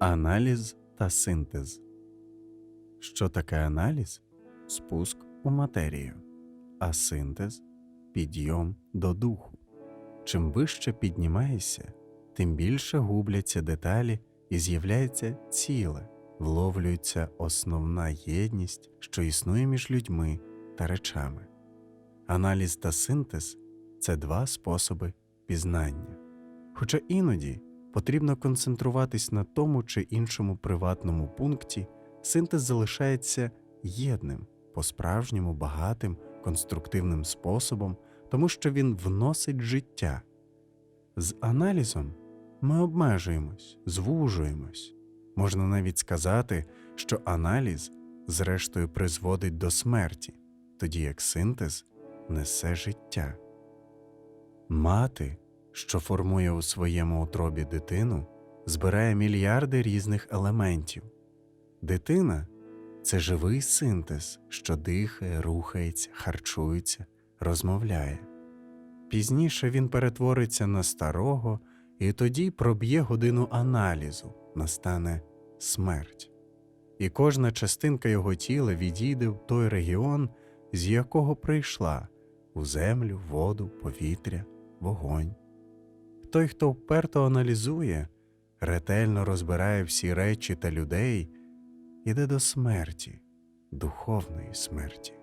Аналіз та синтез. Що таке аналіз? Спуск у матерію, а синтез підйом до духу. Чим вище піднімаєшся, тим більше губляться деталі і з'являється ціле, вловлюється основна єдність, що існує між людьми та речами. Аналіз та синтез це два способи пізнання. Хоча іноді потрібно концентруватись на тому чи іншому приватному пункті, синтез залишається єдним, по-справжньому багатим, конструктивним способом, тому що він вносить життя. З аналізом ми обмежуємось, звужуємось. Можна навіть сказати, що аналіз, зрештою, призводить до смерті, тоді як синтез несе життя. Мати, що формує у своєму утробі дитину, збирає мільярди різних елементів. Дитина це живий синтез, що дихає, рухається, харчується, розмовляє. Пізніше він перетвориться на старого, і тоді проб'є годину аналізу, настане смерть. І кожна частинка його тіла відійде в той регіон, з якого прийшла у землю, воду, повітря, вогонь. Той, хто вперто аналізує, ретельно розбирає всі речі та людей, іде до смерті, духовної смерті.